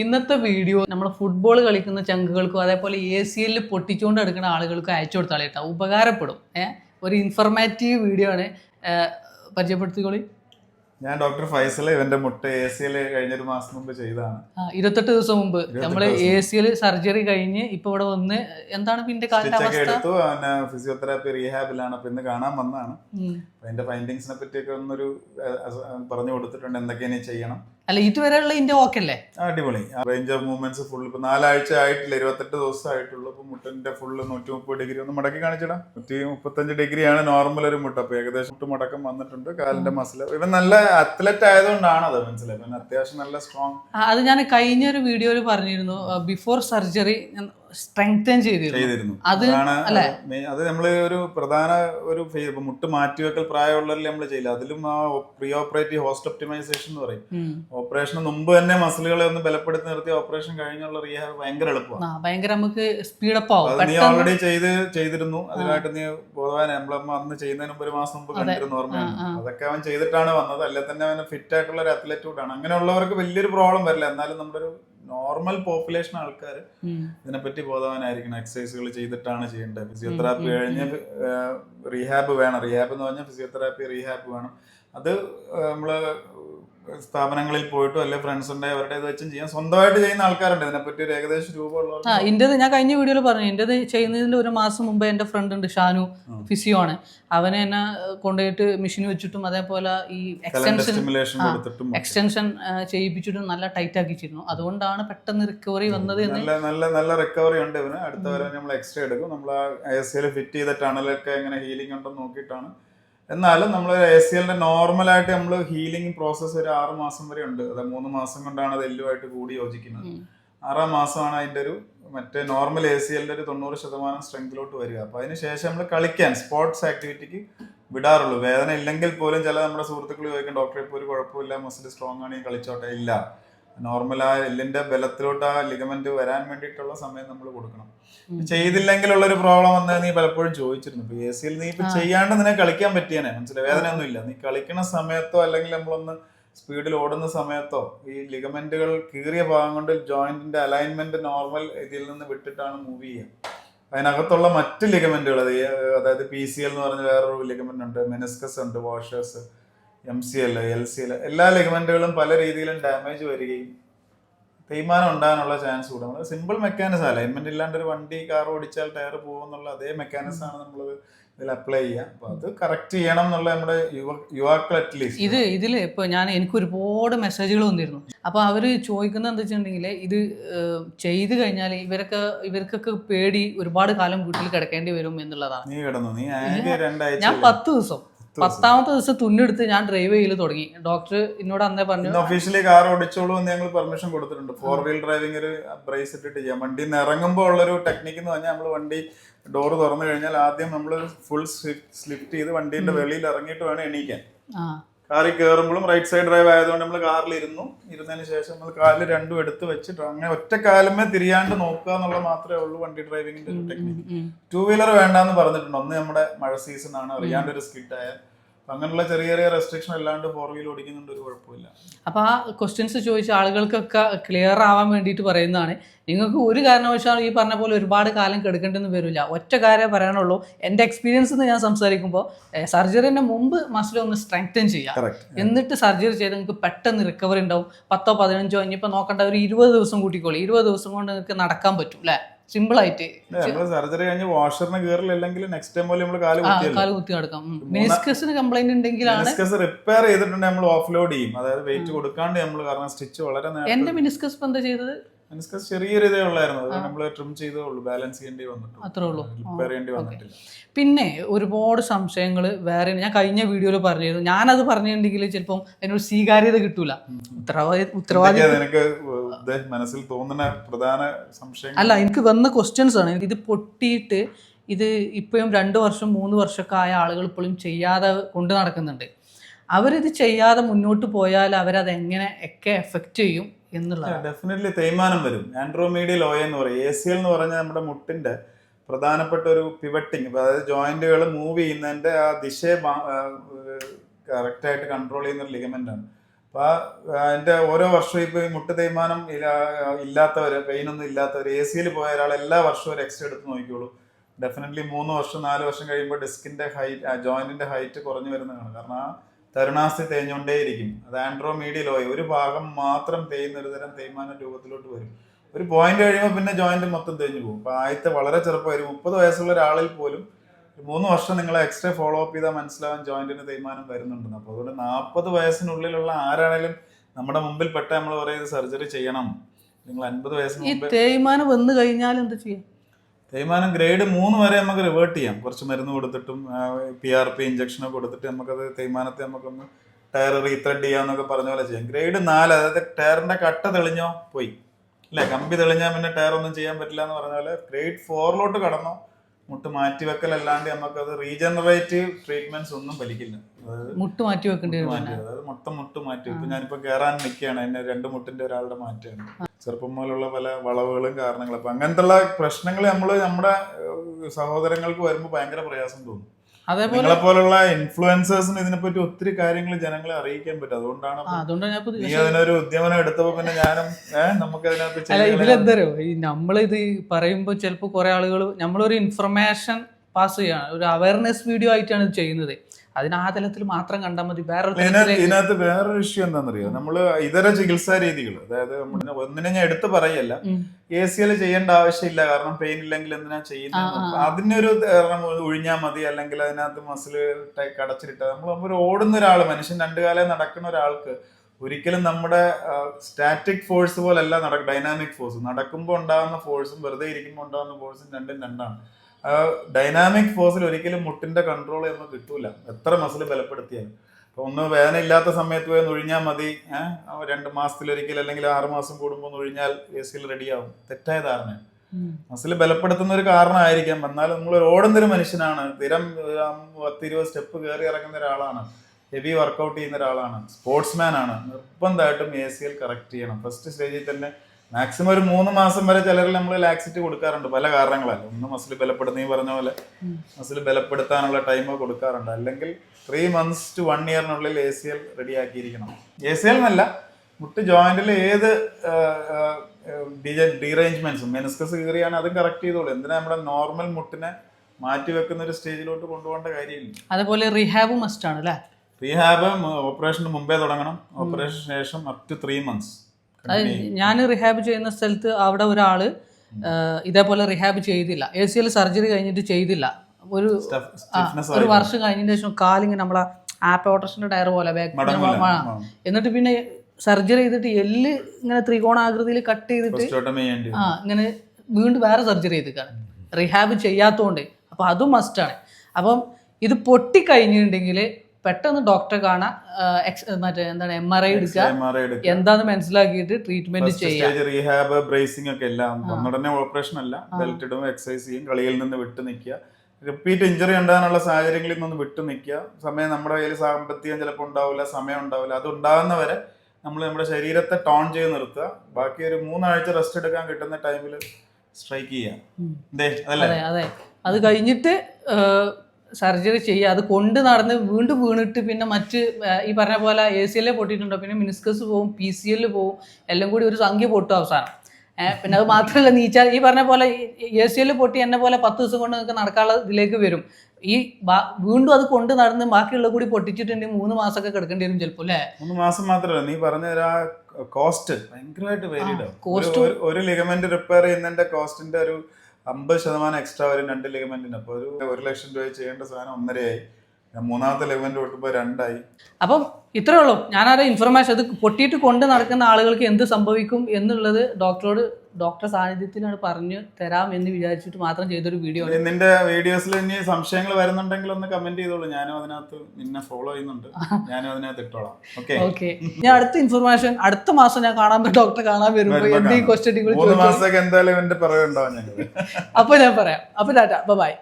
ഇന്നത്തെ വീഡിയോ നമ്മൾ ഫുട്ബോൾ കളിക്കുന്ന ചങ്കുകൾക്കും അതേപോലെ എ സി എല്ലിൽ പൊട്ടിച്ചുകൊണ്ട് എടുക്കുന്ന ആളുകൾക്കും അയച്ചു കൊടുത്താൽ കേട്ടോ. ഉപകാരപ്പെടും. ഏഹ് ഒരു ഇൻഫർമേറ്റീവ് വീഡിയോ ആണ്. പരിചയപ്പെടുത്തിക്കോളി. ഞാൻ ഡോക്ടർ ഫൈസൽ ഇവന്റെ മുട്ട എ സി എൽ കഴിഞ്ഞ കഴിഞ്ഞൊരു മാസം മുമ്പ് ചെയ്തതാണ്. ഇരുപത്തെട്ട് ദിവസം മുമ്പ്. നമ്മൾ എ സി എൽ സർജറി കഴിഞ്ഞ് ഇപ്പൊ ഇവിടെ വന്ന് എന്താണ് പിന്നെ എടുത്തു. ഫിസിയോതെറാപ്പി റീഹാബിലാണ് പിന്നെ ഇന്ന് കാണാൻ. അപ്പൊ അതിന്റെ ഫൈൻഡിങ്സിനെ പറ്റിയൊക്കെ ഒന്നൊരു പറഞ്ഞു കൊടുത്തിട്ടുണ്ട് എന്തൊക്കെയാണ് ചെയ്യണം. അല്ല ഇതുവരെയുള്ള ഇന്ത്യ ഓക്കെ അല്ലേ? അടിപൊളി. റേഞ്ച് ഓഫ് മൂവ്മെന്റ്സ് ഫുൾ ഇപ്പൊ നാലാഴ്ച ആയിട്ടില്ല ഇരുപത്തെട്ട് ദിവസം ആയിട്ടുള്ളൂ ഇപ്പൊ മുട്ടന്റെ ഫുള്ള് നൂറ്റി മുപ്പത് ഡിഗ്രി ഒന്ന് മടക്കി കാണിച്ചിടാം. നൂറ്റി മുപ്പത്തഞ്ച് ഡിഗ്രിയാണ് നോർമൽ ഒരു മുട്ട. അപ്പൊ ഏകദേശം മുട്ട് മടക്കം വന്നിട്ടുണ്ട് കാലിന്റെ മസിൽ ഇവൻ നല്ല അത്ലറ്റ് ആയതുകൊണ്ടാണ് അത് മനസ്സിലായി അത്യാവശ്യം നല്ല സ്ട്രോങ് അത് ഞാൻ കഴിഞ്ഞ ഒരു വീഡിയോയിൽ പറഞ്ഞിരുന്നു. ബിഫോർ സർജറി സ്ട്രെങ്തൻ ചെയ്തിരുന്നു. അത് അത് നമ്മൾ ഒരു പ്രധാന ഒരു മുട്ട് മാറ്റി മുട്ട് മാറ്റിവെക്കൽ പ്രായമുള്ളവരിൽ നമ്മൾ ചെയ്യില്ല. അതിലും ആ പ്രീ ഓപ്പറേറ്റീവ് ഹോസ്റ്റ് ഒപ്റ്റിമൈസേഷൻ എന്ന് പറയും. ഓപ്പറേഷന് മുമ്പ് തന്നെ മസിലുകളെ ഒന്ന് ബലപ്പെടുത്തി നിർത്തി ഓപ്പറേഷൻ കഴിഞ്ഞുള്ള റീഹാബ് ഭയങ്കര എളുപ്പമാണ്. ഭയങ്കര നമുക്ക് സ്പീഡപ്പ് ആവും. നീ ഓൾറെഡി ചെയ്ത് ചെയ്തിരുന്നു. അതിനായിട്ട് നീ പോകാൻ നമ്മളമ്മ അന്ന് ചെയ്യുന്നതിന് മുമ്പ് ഒരു മാസം മുമ്പ് കണ്ടിരുന്നു ഓർമ്മയാണ്. അതൊക്കെ അവൻ ചെയ്തിട്ടാണ് വന്നത്. അല്ലെ തന്നെ അവന് ഫിറ്റ് ആയിട്ടുള്ള ഒരു അത്ലറ്റ് കൂടാണ്. അങ്ങനെയുള്ളവർക്ക് വലിയൊരു പ്രോബ്ലം വരില്ല. എന്നാലും നമ്മുടെ ഒരു നോർമൽ പോപ്പുലേഷൻ ആൾക്കാർ ഇതിനെപ്പറ്റി ബോധവാനായിരിക്കണം. എക്സസൈസുകൾ ചെയ്തിട്ടാണ് ചെയ്യേണ്ടത്. ഫിസിയോതെറാപ്പി കഴിഞ്ഞ് റീഹാബ് വേണം. റീഹാബ് എന്ന് പറഞ്ഞാൽ ഫിസിയോതെറാപ്പി റീഹാബ് വേണം. അത് നമ്മൾ സ്ഥാപനങ്ങളിൽ പോയിട്ടും അല്ലെ ഫ്രണ്ട്സ് ഉണ്ടെങ്കിൽ അവരുടെ വെച്ചും ചെയ്യാൻ സ്വന്തമായിട്ട് ചെയ്യുന്ന ആൾക്കാരുണ്ട്. ഇതിനെപ്പറ്റി ഒരു ഏകദേശം രൂപ ആ ഇന്റേത് ഞാൻ കഴിഞ്ഞ വീഡിയോയിൽ പറഞ്ഞു ഇന്റേത് ചെയ്യുന്നതിന്റെ ഒരു മാസം മുമ്പ് എന്റെ ഫ്രണ്ട് ഉണ്ട് ഷാനു ഫിസിയോ ആണ്. അവനെ എന്നെ കൊണ്ടുപോയിട്ട് മെഷീൻ വെച്ചിട്ടും അതേപോലെ ഈ എക്സ്റ്റൻഷൻ എക്സ്റ്റൻഷൻ ചെയ്യിപ്പിച്ചിട്ടും നല്ല ടൈറ്റ് ആക്കിച്ചിരുന്നു. അതുകൊണ്ടാണ് പെട്ടെന്ന് റിക്കവറി വന്നത് നല്ല നല്ല നല്ല റിക്കവറി ഉണ്ട് ഇവന്. അടുത്ത വരെ നമ്മൾ എക്സ്റേ എടുക്കും. നമ്മൾ ആ എസ് സിയിൽ ഫിറ്റ് ചെയ്ത ടണലൊക്കെ എങ്ങനെ ഹീലിംഗ് ഉണ്ടെന്ന് നോക്കിയിട്ടാണ്. എന്നാലും നമ്മൾ എസ് സി എല്ലിന്റെ നോർമലായിട്ട് നമ്മൾ ഹീലിംഗ് പ്രോസസ്സ് ഒരു ആറ് മാസം വരെ ഉണ്ട്. അത് മൂന്ന് മാസം കൊണ്ടാണ് അത് എല്ലുമായിട്ട് കൂടി യോജിക്കുന്നത്. ആറാം മാസമാണ് അതിന്റെ ഒരു മറ്റേ നോർമൽ എ സി എല്ലിന്റെ ഒരു തൊണ്ണൂറ് ശതമാനം സ്ട്രെങ്തിലോട്ട് വരിക. അപ്പൊ അതിന് ശേഷം നമ്മൾ കളിക്കാൻ സ്പോർട്സ് ആക്ടിവിറ്റിക്ക് വിടാറുള്ളൂ. വേദന ഇല്ലെങ്കിൽ പോലും ചില നമ്മുടെ സുഹൃത്തുക്കൾ ചോദിക്കും ഡോക്ടറെ ഇപ്പോൾ ഒരു കുഴപ്പമില്ല മസിൽ സ്ട്രോങ് ആണ് ഈ കളിച്ചോട്ടെ? ഇല്ല. നോർമൽ ആ എല്ലിന്റെ ബലത്തിലോട്ട് ആ ലിഗമെന്റ് വരാൻ വേണ്ടിയിട്ടുള്ള സമയം നമ്മൾ കൊടുക്കണം. ചെയ്തില്ലെങ്കിൽ ചെയ്തില്ലെങ്കിലുള്ള ഒരു പ്രോബ്ലം വന്നാൽ നീ പലപ്പോഴും ചോദിച്ചിരുന്നു. ഇപ്പൊ എ സിയിൽ നീ ഇപ്പൊ ചെയ്യാണ്ട് നിന്നെ കളിക്കാൻ പറ്റിയാനെ. മനസ്സിലായി? വേദന ഒന്നും ഇല്ല നീ കളിക്കുന്ന സമയത്തോ അല്ലെങ്കിൽ നമ്മളൊന്ന് സ്പീഡിൽ ഓടുന്ന സമയത്തോ ഈ ലിഗമെന്റുകൾ കീറിയ ഭാഗം കൊണ്ട് ജോയിന്റിന്റെ അലൈൻമെന്റ് നോർമൽ ഇതിൽ നിന്ന് വിട്ടിട്ടാണ് മൂവ് ചെയ്യുക. അതിനകത്തുള്ള മറ്റ് ലിഗമെന്റുകൾ അതായത് പി സി എൽ എന്ന് പറഞ്ഞ വേറൊരു ലിഗമെന്റ് ഉണ്ട്. മെനിസ്കസ് ഉണ്ട് washers M C L L C L എല്ലാ ലെഗ്മെന്റുകളും പല രീതിയിലും ഡാമേജ് വരികയും തേയ്മാനം ഉണ്ടാകാനുള്ള ചാൻസ് കൂടും. നമ്മൾ സിമ്പിൾ മെക്കാനിസം അലൈൻമെന്റ് ഇല്ലാണ്ട് ഒരു വണ്ടി കാർ ഓടിച്ചാൽ ടയർ പോകുമെന്നുള്ള അതേ മെക്കാനിസം ആണ് നമ്മൾ ഇതിൽ അപ്ലൈ ചെയ്യുക. അപ്പൊ അത് കറക്റ്റ് ചെയ്യണം എന്നുള്ള നമ്മുടെ യുവ യുവാക്കൾ അറ്റ്ലീസ്റ്റ് ഇത് ഇതിൽ ഇപ്പൊ ഞാൻ എനിക്ക് ഒരുപാട് മെസ്സേജുകൾ വന്നിരുന്നു. അപ്പൊ അവർ ചോദിക്കുന്നത് എന്താ വെച്ചിട്ടുണ്ടെങ്കിൽ ഇത് ചെയ്തു കഴിഞ്ഞാൽ ഇവരൊക്കെ ഇവർക്കൊക്കെ പേടി ഒരുപാട് കാലം വീട്ടിൽ കിടക്കേണ്ടി വരും എന്നുള്ളതാണ്. നീ കിടന്നു? നീ രണ്ടാഴ്ച ഞാൻ പത്ത് ദിവസം. പത്താമത്തെ ദിവസം തുന്നെടുത്ത് ഞാൻ ഡ്രൈവ് ചെയ്യൽ തുടങ്ങി. ഡോക്ടർ എന്നോട് അന്നേ പറഞ്ഞു ഒഫീഷ്യലി കാർ ഓടിച്ചോളൂ എന്ന് ഞങ്ങൾ പെർമിഷൻ കൊടുത്തിട്ടുണ്ട്. ഫോർ വീൽ ഡ്രൈവിംഗ് ഒരു ബ്രേസ് ഇട്ടിട്ട് ചെയ്യാം. വണ്ടി ഇറങ്ങുമ്പോൾ ഉള്ളൊരു ടെക്നിക്ക് എന്ന് പറഞ്ഞാൽ നമ്മൾ വണ്ടി ഡോർ തുറന്നു കഴിഞ്ഞാൽ ആദ്യം നമ്മൾ ഫുൾ സ്ലിഫ്റ്റ് ചെയ്ത് വണ്ടീന്റെ വെളിയിൽ ഇറങ്ങിയിട്ട് വേണം എണീക്കാൻ. കാറിൽ കയറുമ്പോഴും റൈറ്റ് സൈഡ് ഡ്രൈവ് ആയതുകൊണ്ട് നമ്മൾ കാറിൽ ഇരുന്നു. ഇരുന്നതിന് ശേഷം നമ്മൾ കാലിൽ രണ്ടും എടുത്ത് വെച്ചിട്ട് അങ്ങനെ ഒറ്റ കാലുമേ തിരിയാണ്ട് നോക്കുക എന്നുള്ളത് മാത്രമേ ഉള്ളൂ വണ്ടി ഡ്രൈവിംഗിന്റെ ഒരു ടെക്നിക്ക്. ടൂ വീലർ വേണ്ടെന്ന് പറഞ്ഞിട്ടുണ്ട്. ഒന്ന് നമ്മുടെ മഴ സീസൺ ആണ്. അറിയാണ്ട് ഒരു സ്കിഡ് ആയാൽ അങ്ങനെയുള്ള ചെറിയ ചെറിയ റെസ്ട്രിക്ഷൻ അല്ലാണ്ട് ഫോർ വീൽ ഓടിക്കുന്നുണ്ട് ഒരു കുഴപ്പമില്ല. അപ്പോൾ ആ ക്വസ്റ്റ്യൻസ് ചോദിച്ച ആളുകൾക്കൊക്കെ ക്ലിയർ ആവാൻ വേണ്ടിയിട്ട് പറയുന്നതാണ്. നിങ്ങൾക്ക് ഒരു കാരണവശാലും ഈ പറഞ്ഞ പോലെ ഒരുപാട് കാലം കെടുക്കേണ്ടെന്ന് വരില്ല. ഒറ്റ കാര്യം പറയാനുള്ളൂ. എന്റെ എക്സ്പീരിയൻസ് എന്ന് ഞാൻ സംസാരിക്കുമ്പോൾ സർജറിന്റെ മുമ്പ് മസിൽ ഒന്ന് സ്ട്രെങ്തൻ ചെയ്യുക കറക്റ്റ് എന്നിട്ട് സർജറി ചെയ്ത് നിങ്ങൾക്ക് പെട്ടെന്ന് റിക്കവറി ഉണ്ടാവും. പത്തോ പതിനഞ്ചോ ഇനിയിപ്പോൾ നോക്കേണ്ട ഒരു ഇരുപത് ദിവസം കൂട്ടിക്കോളി. ഇരുപത് ദിവസം കൊണ്ട് നിങ്ങൾക്ക് നടക്കാൻ പറ്റും അല്ലേ സിമ്പിളായിട്ട്. ആയിട്ട് സർജറി കഴിഞ്ഞ് വാഷറിന് കയറില്ലെങ്കിൽ നെക്സ്റ്റ് ടൈം പോലെ നമ്മൾ കാൽ കാൽ കുത്തി നടക്കാം. മെനിസ്കസിന് കംപ്ലൈന്റ് ഉണ്ടെങ്കിലാണ് മെനിസ്കസ് റിപ്പയർ ചെയ്തിട്ടുണ്ടെങ്കിൽ നമ്മൾ ഓഫ് ലോഡ് ചെയ്യും. അതായത് വെയിറ്റ് കൊടുക്കാണ്ട് നമ്മൾ കാരണം സ്റ്റിച്ച് വളരെ എന്റെ മെനിസ്കസ് എന്താ ചെയ്തത്? മെനിസ്കസ് ചെറിയൊരു ഇതേ ഉള്ളായിരുന്നു. അത് നമ്മൾ ട്രിം ചെയ്തേ ഉള്ളൂ. ബാലൻസ് ചെയ്യേണ്ടി വന്നിട്ടുണ്ട് അത്രേ ഉള്ളൂ. റിപ്പയർ ചെയ്യേണ്ടി വന്നിട്ടില്ല. പിന്നെ ഒരുപാട് സംശയങ്ങൾ വേറെ ഞാൻ കഴിഞ്ഞ വീഡിയോയിൽ പറഞ്ഞിരുന്നു. ഞാനത് പറഞ്ഞിട്ടുണ്ടെങ്കിൽ ചിലപ്പം അതിനൊരു സ്വീകാര്യത കിട്ടൂല. ഉത്തരവാദി ഉത്തരവാദി എന്തൊക്കെയാ മനസ്സിൽ തോന്നുന്ന പ്രധാന സംശയം അല്ല എനിക്ക് വന്ന ക്വസ്റ്റ്യൻസ് ആണ്. ഇത് പൊട്ടിയിട്ട് ഇത് ഇപ്പോഴും രണ്ട് വർഷം മൂന്ന് വർഷമൊക്കെ ആയ ആളുകൾ ഇപ്പോഴും ചെയ്യാതെ കൊണ്ട് നടക്കുന്നുണ്ട്. അവരിത് ചെയ്യാതെ മുന്നോട്ട് പോയാൽ അവരത് എങ്ങനെ ഒക്കെ എഫക്റ്റ് ചെയ്യും? എന്നുള്ളതാണ്. ഡെഫിനറ്റ്ലി തേയ്മാനം വരും. ആൻഡ്രോമീഡിയ ലോയ എന്ന് പറയും. എ സി എൽ എന്ന് പറഞ്ഞാൽ നമ്മുടെ മുട്ടിന്റെ പ്രധാനപ്പെട്ട ഒരു പിവട്ടിങ് അതായത് ജോയിന്റുകൾ മൂവ് ചെയ്യുന്നതിന്റെ ആ ദിശയെ കറക്റ്റായിട്ട് കൺട്രോൾ ചെയ്യുന്ന ഒരു ലിഗമെന്റ് ആണ്. അപ്പൊ അതിന്റെ ഓരോ വർഷവും ഇപ്പൊ ഈ മുട്ട് തേയ്മാനം ഇല്ലാത്തവർ പെയിനൊന്നും ഇല്ലാത്തവർ എ സിയിൽ പോയ ഒരാൾ എല്ലാ വർഷവും ഒരു എക്സ്റേ എടുത്ത് നോക്കിക്കോളൂ. ഡെഫിനറ്റ്ലി മൂന്ന് വർഷം നാല് വർഷം കഴിയുമ്പോൾ ഡിസ്കിന്റെ ഹൈറ്റ് ജോയിന്റിന്റെ ഹൈറ്റ് കുറഞ്ഞു വരുന്നതാണ്. കാരണം ആ തരുണാസ്ഥി തേഞ്ഞുകൊണ്ടേയിരിക്കും. അത് ആൻഡ്രോമീഡിയലോയി ഒരു ഭാഗം മാത്രം തേയുന്ന ഒരു തരം തേയ്മാന രൂപത്തിലോട്ട് വരും. ഒരു പോയിന്റ് കഴിയുമ്പോൾ പിന്നെ ജോയിന്റ് മൊത്തം തേഞ്ഞു പോകും. അപ്പൊ ആദ്യത്തെ വളരെ ഒരു മുപ്പത് വയസ്സുള്ള ഒരാളിൽ പോലും മൂന്ന് വർഷം നിങ്ങൾ എക്സ്ട്രാ ഫോളോ അപ്പ് ചെയ്താൽ മനസ്സിലാവാൻ ജോയിന്റിന് തേയ്മാനം വരുന്നുണ്ടെന്ന്. അപ്പോൾ അതുകൊണ്ട് നാൽപ്പത് വയസ്സിനുള്ളിലുള്ള ആരാണേലും നമ്മുടെ മുമ്പിൽ പെട്ട നമ്മൾ പറയുന്നത് സർജറി ചെയ്യണം. നിങ്ങൾ അൻപത് വയസ്സിന് തേയ്മാനം വന്നു കഴിഞ്ഞാൽ എന്ത് ചെയ്യാം? തേയ്മാനം ഗ്രേഡ് മൂന്ന് വരെ നമുക്ക് റിവേർട്ട് ചെയ്യാം. കുറച്ച് മരുന്ന് കൊടുത്തിട്ടും പി ആർ പി ഇഞ്ചക്ഷനൊക്കെ കൊടുത്തിട്ട് നമുക്കത് തേയ്മാനത്തെ നമുക്കൊന്ന് ടയർ റീത്രെഡ് ചെയ്യാന്നൊക്കെ പറഞ്ഞ പോലെ ചെയ്യാം. ഗ്രേഡ് നാല് അതായത് ടയറിന്റെ കട്ട തെളിഞ്ഞോ? പോയി. അല്ലെ കമ്പി തെളിഞ്ഞാൽ പിന്നെ ടയർ ഒന്നും ചെയ്യാൻ പറ്റില്ല എന്ന് പറഞ്ഞ പോലെ ഗ്രേഡ് ഫോറിലോട്ട് കടന്നോ. മുട്ട് മാറ്റി അല്ലാണ്ട് നമുക്കത് റീജനറേറ്റീവ് ട്രീറ്റ്മെന്റ്സ് ഒന്നും ഫലിക്കില്ല മുട്ട് മാറ്റി വെക്കേണ്ടി അതായത് മൊത്തം മുട്ട് മാറ്റി വെക്കും. ഞാനിപ്പോ കയറാൻ നിൽക്കുകയാണ്. എന്നെ രണ്ട് മുട്ടിന്റെ ഒരാളുടെ മാറ്റാണ് ചെറുപ്പം മുതലുള്ള പല വളവുകളും കാരണങ്ങളും. അപ്പൊ അങ്ങനത്തെ പ്രശ്നങ്ങൾ നമ്മൾ നമ്മുടെ സഹോദരങ്ങൾക്ക് വരുമ്പോൾ ഭയങ്കര പ്രയാസം തോന്നും. അതേപോലെ പോലുള്ള ഇൻഫ്ലുവൻസേഴ്സിന് ഇതിനെപ്പറ്റി ഒത്തിരി കാര്യങ്ങൾ ജനങ്ങളെ അറിയിക്കാൻ പറ്റും. അതുകൊണ്ടാണ് അതുകൊണ്ടാണ് നീ അതിനൊരു ഉദ്യമനം എടുത്തപ്പോ പിന്നെ ഞാനും നമുക്ക് അതിനകത്ത് അല്ല ഇതിലെന്തരോ ഈ നമ്മളിത് പറയുമ്പോൾ ചിലപ്പോൾ കുറെ ആളുകൾ നമ്മളൊരു ഇൻഫർമേഷൻ പാസ് ചെയ്യാണ്. ഒരു അവയർനെസ് വീഡിയോ ആയിട്ടാണ് ഇത് ചെയ്യുന്നത്. അതിന് ആ തലത്തിൽ മാത്രം കണ്ടാൽ മതി. വേറെ ഇതിനകത്ത് വേറൊരു ഇഷ്യൂ എന്താണെന്നറിയോ? നമ്മൾ ഇതര ചികിത്സാ രീതികൾ അതായത് ഒന്നിനെ ഞാൻ എടുത്തു പറയല്ല. എ സി എൽ ചെയ്യേണ്ട ആവശ്യമില്ല കാരണം പെയിൻ ഇല്ലെങ്കിൽ എന്തിനാ ചെയ്യുന്നത് അതിനൊരു കാരണം ഒഴിഞ്ഞാൽ മതി അല്ലെങ്കിൽ അതിനകത്ത് മസിൽ കടച്ചിട്ട് നമ്മൾ ഒരു ഓടുന്ന ഒരാൾ മനുഷ്യൻ രണ്ടു കാലം നടക്കുന്ന ഒരാൾക്ക് ഒരിക്കലും നമ്മുടെ സ്റ്റാറ്റിക് ഫോഴ്സ് പോലല്ല നടക്കും ഡൈനാമിക് ഫോഴ്സ് നടക്കുമ്പോൾ ഉണ്ടാകുന്ന ഫോഴ്സും വെറുതെ ഇരിക്കുമ്പോൾ ഉണ്ടാകുന്ന ഫോഴ്സും രണ്ടും രണ്ടാണ്. ഡൈനാമിക് ഫോഴ്സിൽ ഒരിക്കലും മുട്ടിന്റെ കൺട്രോൾ ഒന്നും കിട്ടൂല. എത്ര മസിൽ ബലപ്പെടുത്തിയാലും. അപ്പൊ ഒന്ന് വേദന ഇല്ലാത്ത സമയത്ത് പോയി ഒഴിഞ്ഞാൽ മതി. രണ്ട് മാസത്തിലൊരിക്കൽ അല്ലെങ്കിൽ ആറ് മാസം കൂടുമ്പോൾ ഒഴിഞ്ഞാൽ എ സിയിൽ റെഡിയാവും തെറ്റായ ധാരണ മസിൽ ബലപ്പെടുത്തുന്ന ഒരു കാരണമായിരിക്കാം. എന്നാൽ നമ്മൾ ഓടുന്ന ഒരു മനുഷ്യനാണ്. സ്ഥിരം പത്തിരുപത് പത്ത് സ്റ്റെപ്പ് കയറി ഇറങ്ങുന്ന ഒരാളാണ്. ഹെവി വർക്കൗട്ട് ചെയ്യുന്ന ഒരാളാണ്. സ്പോർട്സ്മാൻ ആണ്. നിർബന്ധമായിട്ടും എ സി എൽ കറക്റ്റ് ചെയ്യണം ഫസ്റ്റ് സ്റ്റേജിൽ തന്നെ മാക്സിമം ഒരു മൂന്ന് മാസം വരെ ചിലരിൽ നമ്മൾ ലാക്സിറ്റി കൊടുക്കാറുണ്ട്. പല കാരണങ്ങളല്ല ഒന്ന് മസിൽ ബലപ്പെടുന്ന ഈ പറഞ്ഞ പോലെ മസിൽ ബലപ്പെടുത്താനുള്ള ടൈം കൊടുക്കാറുണ്ട്. അല്ലെങ്കിൽ ത്രീ മന്ത്സ് ടു വൺ ഇയറിനുള്ളിൽ എ സി എൽ റെഡി ആക്കിയിരിക്കണം. എ സി എൽ എന്നല്ല മുട്ട് ജോയിന്റിൽ ഏത് ഡീറേഞ്ച്മെന്റ്സും മെനിസ്കസ് കീറിയാണ് അതും കറക്റ്റ് ചെയ്തോളൂ. എന്തിനാ നമ്മുടെ നോർമൽ മുട്ടിനെ മാറ്റി വെക്കുന്ന ഒരു സ്റ്റേജിലോട്ട് കൊണ്ടുപോകേണ്ട കാര്യമില്ല. അതുപോലെ റീഹാബ് മസ്റ്റ് ആണ് അല്ലേ? റീഹാബ് ഓപ്പറേഷന് മുമ്പേ തുടങ്ങണം. ഓപ്പറേഷൻ ശേഷം അപ് ടു ത്രീ മന്ത്സ് അത് ഞാൻ റിഹാബ് ചെയ്യുന്ന സ്ഥലത്ത് അവിടെ ഒരാൾ ഇതേപോലെ റിഹാബ് ചെയ്തില്ല. എ സി എൽ സർജറി കഴിഞ്ഞിട്ട് ചെയ്തില്ല. ഒരു ഒരു വർഷം കഴിഞ്ഞതിന് ശേഷം കാലിങ്ങനെ നമ്മളെ ആപ്പ് ഓട്ടേഷന്റെ ടയർ പോലെ ബാക്ക് എന്നിട്ട് പിന്നെ സർജറി ചെയ്തിട്ട് എല്ല് ഇങ്ങനെ ത്രികോണാകൃതിയിൽ കട്ട് ചെയ്തിട്ട് ആ ഇങ്ങനെ വീണ്ടും വേറെ സർജറി ചെയ്തിക്കാണ് റിഹാബ് ചെയ്യാത്തതുകൊണ്ട് അപ്പോൾ അതും മസ്റ്റാണ് അപ്പം ഇത് പൊട്ടിക്കഴിഞ്ഞിട്ടുണ്ടെങ്കിൽ പെട്ടെന്ന് ഡോക്ടറെ കാണാൻ എക്സ് മറ്റേ എന്താണ് എം ആർ ഐ എടുക്കുക. എന്താന്ന് മനസ്സിലാക്കിയിട്ട് ട്രീറ്റ്മെന്റ് ചെയ്യുക റീഹാബ് ബ്രേസിംഗ് ഒക്കെ എല്ലാം. ഒന്നുടനെ ഓപ്പറേഷൻ അല്ല. ബെൽറ്റ് ഇടും എക്സസൈസ് ചെയ്യും കളിയിൽ നിന്ന് വിട്ടു നിൽക്കുക. റിപ്പീറ്റ് ഇഞ്ചറി ഉണ്ടാകാനുള്ള സാഹചര്യങ്ങളിൽ നിന്ന് വിട്ടു നിൽക്കുക. സമയം നമ്മുടെ കയ്യിൽ സാമ്പത്തികം ചിലപ്പോൾ ഉണ്ടാവില്ല സമയം ഉണ്ടാവില്ല. അത് ഉണ്ടാകുന്നവരെ നമ്മൾ നമ്മുടെ ശരീരത്തെ ടോൺ ചെയ്ത് നിർത്തുക. ബാക്കി ഒരു മൂന്നാഴ്ച റെസ്റ്റ് എടുക്കാൻ കിട്ടുന്ന ടൈമിൽ സ്ട്രൈക്ക് ചെയ്യാം അതെ അതെ. അത് കഴിഞ്ഞിട്ട് സർജറി ചെയ്യുക അത് കൊണ്ട് നടന്ന് വീണ്ടും വീണിട്ട് പിന്നെ മറ്റ് ഈ പറഞ്ഞ പോലെ എ സി എല്ലിൽ പൊട്ടിയിട്ടുണ്ടോ? പിന്നെ മിനിസ്കസ് പോവും പി സി എല്ലിൽ പോവും എല്ലാം കൂടി ഒരു സംഖ്യ പൊട്ടും അവസാനം. പിന്നെ അത് മാത്രമല്ല നീച്ചാൽ ഈ പറഞ്ഞ പോലെ എ സി എല്ലിൽ പൊട്ടി എന്നെ പോലെ പത്ത് ദിവസം കൊണ്ട് നിങ്ങൾക്ക് നടക്കാനുള്ള ഇതിലേക്ക് വരും. ഈ വീണ്ടും അത് കൊണ്ട് നടന്ന് ബാക്കിയുള്ള കൂടി പൊട്ടിച്ചിട്ടുണ്ടെങ്കിൽ മൂന്ന് മാസമൊക്കെ കിടക്കേണ്ടി വരും ചിലപ്പോൾ അല്ലേ? മൂന്ന് മാസം മാത്രമല്ല നീ പറഞ്ഞ ആ കോസ്റ്റ് ഭയങ്കരമായിട്ട് cost ഒരു ലിഗമെന്റ് റിപ്പയർ ചെയ്യുന്നതിന്റെ കോസ്റ്റിന്റെ ഒരു അമ്പത് ശതമാനം എക്സ്ട്രാ വരും രണ്ട് ലെഗ്മെന്റിന് അപ്പൊ ഒരു ഒരു ലക്ഷം രൂപ ചെയ്യേണ്ട സാധനം ഒന്നരയായി. മൂന്നാമത്തെ ലിഗമെന്റ് കൊടുക്കുമ്പോൾ രണ്ടായി. അപ്പം ഇത്രേ ഉള്ളൂ. ഞാനൊരു ഇൻഫർമേഷൻ അത് പൊട്ടിയിട്ട് കൊണ്ട് നടക്കുന്ന ആളുകൾക്ക് എന്ത് സംഭവിക്കും എന്നുള്ളത് ഡോക്ടറോട് ഡോക്ടർ സാന്നിധ്യത്തിലാണ് പറഞ്ഞു തരാം എന്ന് വിചാരിച്ചിട്ട് മാത്രം ചെയ്തൊരു വീഡിയോ നിന്റെ വീഡിയോസിൽ ഇനി സംശയങ്ങൾ വരുന്നുണ്ടെങ്കിൽ ഒന്ന് കമന്റ് ചെയ്തോളൂ. ഞാനും അതിനകത്ത് നിന്നെ ഫോളോ ചെയ്യുന്നുണ്ട്. ഞാനും അതിനകത്ത് ഇട്ടോളാം. ഓക്കെ ഓക്കെ ഞാൻ അടുത്ത ഇൻഫർമേഷൻ അടുത്ത മാസം ഞാൻ കാണാൻ ഡോക്ടറെ കാണാൻ വരുമ്പോൾ വരുമ്പോ എന്ത് ഈ ക്വസ്റ്റ്യൻ എന്തായാലും അപ്പൊ ഞാൻ പറയാം. അപ്പൊ ടാറ്റ ബൈ.